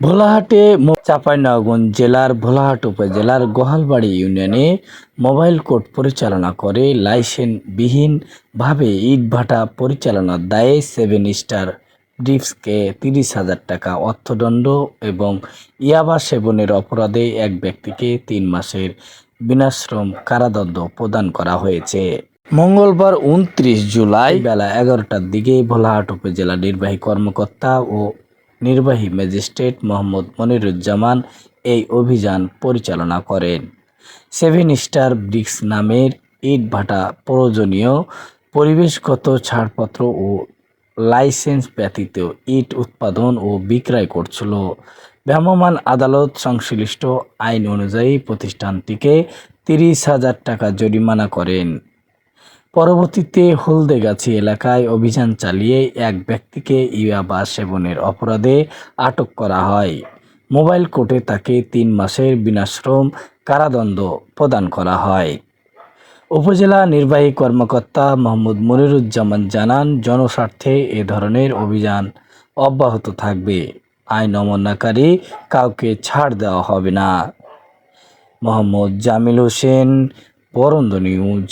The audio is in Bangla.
ভোলাহাটে চাঁপাইনবাবগঞ্জ জেলার ভোলাহাট উপজেলার গোহালবাড়ি ইউনিয়নে মোবাইল কোর্ট পরিচালনা করে লাইসেন্সবিহীনভাবে ইটভাটা পরিচালনার দায়ে সেভেন স্টার ব্রিক্সকে তিরিশ হাজার টাকা অর্থদণ্ড এবং ইয়াবা সেবনের অপরাধে এক ব্যক্তিকে তিন মাসের বিনাশ্রম কারাদণ্ড প্রদান করা হয়েছে। মঙ্গলবার উনত্রিশ জুলাই বেলা এগারোটার দিকে ভোলাহাট উপজেলা নির্বাহী কর্মকর্তা ও নির্বাহী ম্যাজিস্ট্রেট মোহাম্মদ মনিরুজ্জামান এই অভিযান পরিচালনা করেন। সেভেন স্টার ব্রিক্স নামের ইট ভাটা প্রয়োজনীয়, পরিবেশগত ছাড়পত্র ও লাইসেন্স ব্যতীত ইট উৎপাদন ও বিক্রয় করছিল। ভ্রাম্যমাণ আদালত সংশ্লিষ্ট আইন অনুযায়ী প্রতিষ্ঠানটিকে তিরিশ হাজার টাকা জরিমানা করেন। পরবর্তীতে হলদেগাছি এলাকায় অভিযান চালিয়ে এক ব্যক্তিকে ইয়াবা সেবনের অপরাধে আটক করা হয়। মোবাইল কোর্টে তাকে তিন মাসের বিনাশ্রম কারাদণ্ড প্রদান করা হয়। উপজেলা নির্বাহী কর্মকর্তা মোহাম্মদ মনিরুজ্জামান জানান, জনস্বার্থে এ ধরনের অভিযান অব্যাহত থাকবে। আইন অমান্যকারী কাউকে ছাড় দেওয়া হবে না। মোহাম্মদ জামিল হোসেন, বরন্দ নিউজ।